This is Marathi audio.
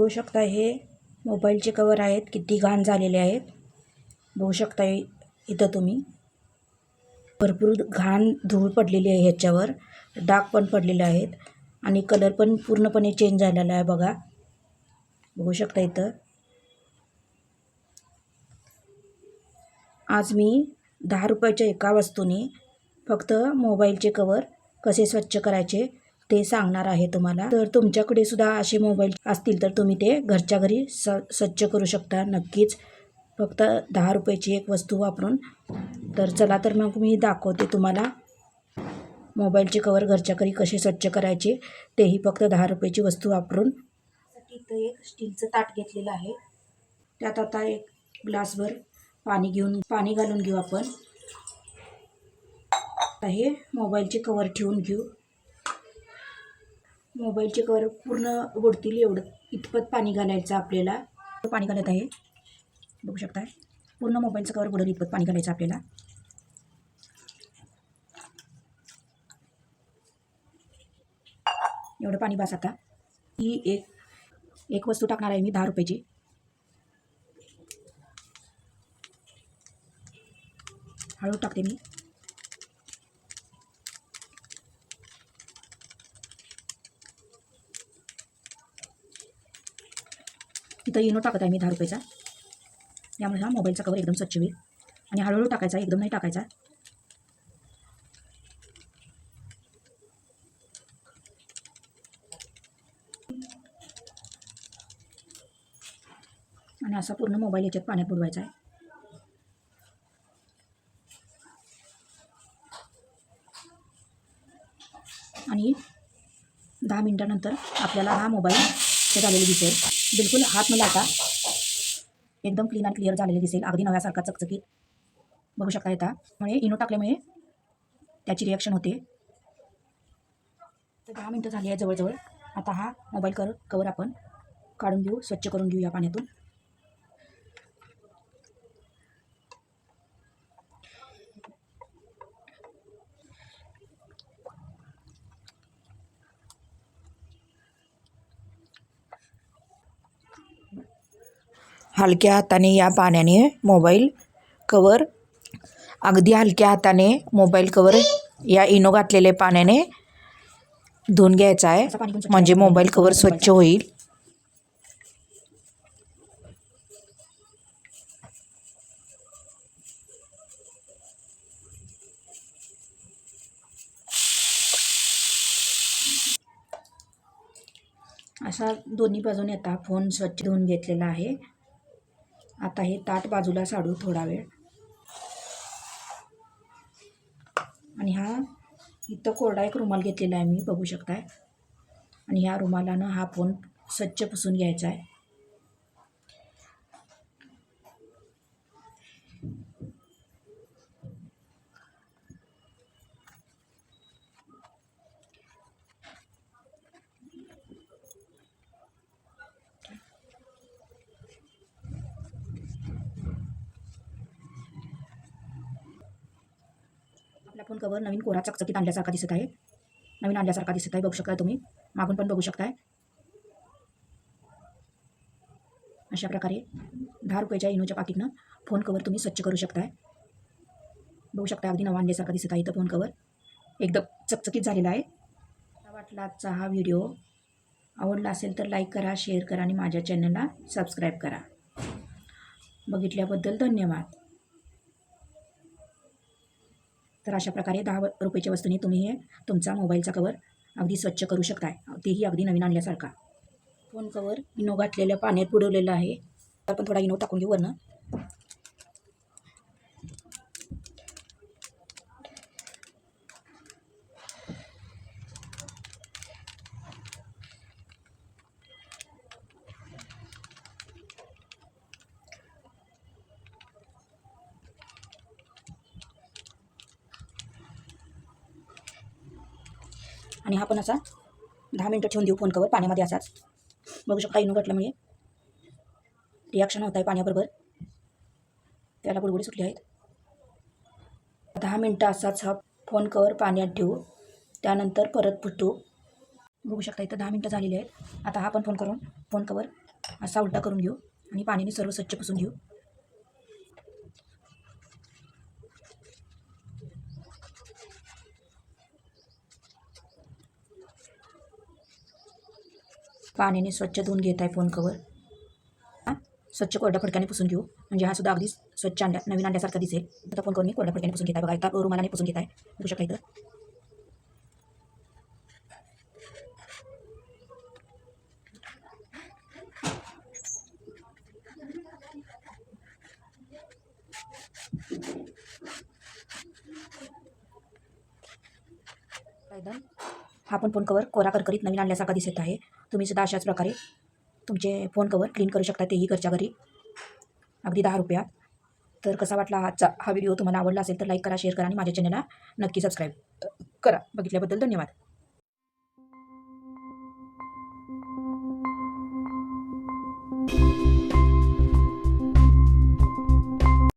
बघू शकता हे मोबाईलचे कवर आहेत. किती घाण झालेले आहेत. बघू शकता इथं तुम्ही. भरपूर घाण धूळ पडलेली आहे ह्याच्यावर. डाग पण पडलेले आहेत. आणि कलर पण पूर्णपणे चेंज झालेला आहे बघा. बघू शकता इथं. आज मी दहा रुपयाच्या एका वस्तूने फक्त मोबाईलचे कवर कसे स्वच्छ करायचे ते सांगणार आहे तुम्हाला. तर तुमच्याकडे सुद्धा असे मोबाईल असतील तर तुम्ही ते घरच्या घरी स स्वच्छ करू शकता. नक्कीच फक्त दहा रुपयाची एक वस्तू वापरून. तर चला तर मग मी दाखवते तुम्हाला मोबाईलचे कवर घरच्या घरी कसे स्वच्छ करायचे. तेही फक्त दहा रुपयाची वस्तू वापरून. इथं एक स्टीलचं ताट घेतलेलं आहे. त्यात आता एक ग्लासभर पाणी घेऊन पाणी घालून घेऊ आपण. हे मोबाईलचे कवर ठेवून घेऊ. मोबाईलचे कवर पूर्ण उघडतील एवढं. इतपत पाणी घालायचं आपल्याला. पाणी घालत आहे. बघू शकताय. पूर्ण मोबाईलचं कवर उघडेल इतपत पाणी घालायचं आपल्याला. एवढं पाणी बस आता. ही एक एक वस्तू टाकणार आहे मी दहा रुपयाची. हळू टाकते मी. इथं इनो टाकत आहे मी दहा रुपयाचा. यामुळे हा मोबाईलचा कवर एकदम स्वच्छ होईल. आणि हळूहळू टाकायचा एकदम नाही टाकायचा. आणि असा पूर्ण मोबाईल याच्यात पाण्यात बुडवायचा आहे. आणि दहा मिनटानंतर आपल्याला हा मोबाईल झालेला दिसेल. बिलकुल हात न लावता एकदम क्लीन अँड क्लिअर झालेले दिसेल. अगदी नव्यासारखा चकचकीत बघू शकता येता. म्हणजे इनो टाकल्यामुळे त्याची रिॲक्शन होते. तर दहा मिनटं झाली आहे जवळजवळ. आता हा मोबाईल कर कवर आपण काढून घेऊ स्वच्छ करून घेऊ या पाण्यातून. हलक्या हाताने या पाण्याने मोबाईल कवर अगदी हलक्या हाताने मोबाईल कवर या इनो घातलेल्या पाण्याने धुवून घ्यायचा आहे. म्हणजे मोबाईल कवर स्वच्छ होईल. असा दोन्ही बाजूने आता फोन स्वच्छ धुवून घेतलेला आहे. आता हे ताट बाजूला साडू थोडा वेळ. आणि हा इथं कोरडा एक रुमाल घेतलेला आहे मी बघू शकताय. आणि ह्या रुमालानं हा फोन स्वच्छ पुसून घ्यायचा आहे. आपला फोन कवर नवीन कोरा चकचकीत आणल्यासारखा दिसत आहे. नवीन आणल्यासारखा दिसत आहे बघू शकता तुम्ही. मागून पण बघू शकताय. अशा प्रकारे दहा रुपयाच्या इनोच्या पाकिटनं फोन कवर तुम्ही स्वच्छ करू शकताय. बघू शकता अगदी नवा आणल्यासारखा दिसत आहे इथं फोन कवर. एकदम चकचकीत झालेला आहे. मला वाटला आजचा हा व्हिडिओ? आवडला असेल तर लाईक करा शेअर करा आणि माझ्या चॅनलला सबस्क्राईब करा. बघितल्याबद्दल धन्यवाद. तर अशा प्रकारे दहा व- रुपयाच्या वस्तूने तुम्ही हे तुमचा मोबाईलचा कवर अगदी स्वच्छ करू शकताय. तेही अगदी नवीन आणल्यासारखा. फोन कवर इनो घातलेल्या पाण्यात बुडवलेलं आहे. आपण थोडा इनो टाकून घेऊ वरनं. आणि हा पण असा दहा मिनटं ठेवून देऊ फोन कवर पाण्यामध्ये असाच. बघू शकता इनू घटलं म्हणजे रिॲक्शन होत आहे पाण्याबरोबर. त्याला बुडबुडी सुटली आहेत. दहा मिनटं असाच हा फोन कवर पाण्यात ठेवू. त्यानंतर परत फुटतो बघू शकता इथं दहा मिनटं झालेली आहेत. आता हा पण फोन करून फोन कवर असा उलटा करून घेऊ. आणि पाण्याने सर्व स्वच्छ पुसून घेऊ. पाण्याने स्वच्छ धुवून घेत आहे फोन कवर हां? स्वच्छ कोरड्या फडक्याने पुसून घेऊ. म्हणजे हा सुद्धा अगदी स्वच्छ अंड्या नवीन अंड्यासारखा दिसेल. आता फोन करून मी कोरड्या फडक्याने पुसून घेत आहे. बघा एका रुमालाने पुसून घेत आहे. बघू शकता इथं एकदम हा पण फोन कवर कोरा करकरीत नवीन आणल्यासारखा दिसत आहे. तुम्ही सुद्धा अशाच प्रकारे तुमचे फोन कवर क्लीन करू शकता तेही घरच्या घरी. अगदी दहा रुपयात. तर कसा वाटला आजचा हा व्हिडिओ तुम्हाला आवडला असेल तर लाईक करा शेअर करा आणि माझ्या चॅनलला नक्की सबस्क्राईब करा. बघितल्याबद्दल धन्यवाद.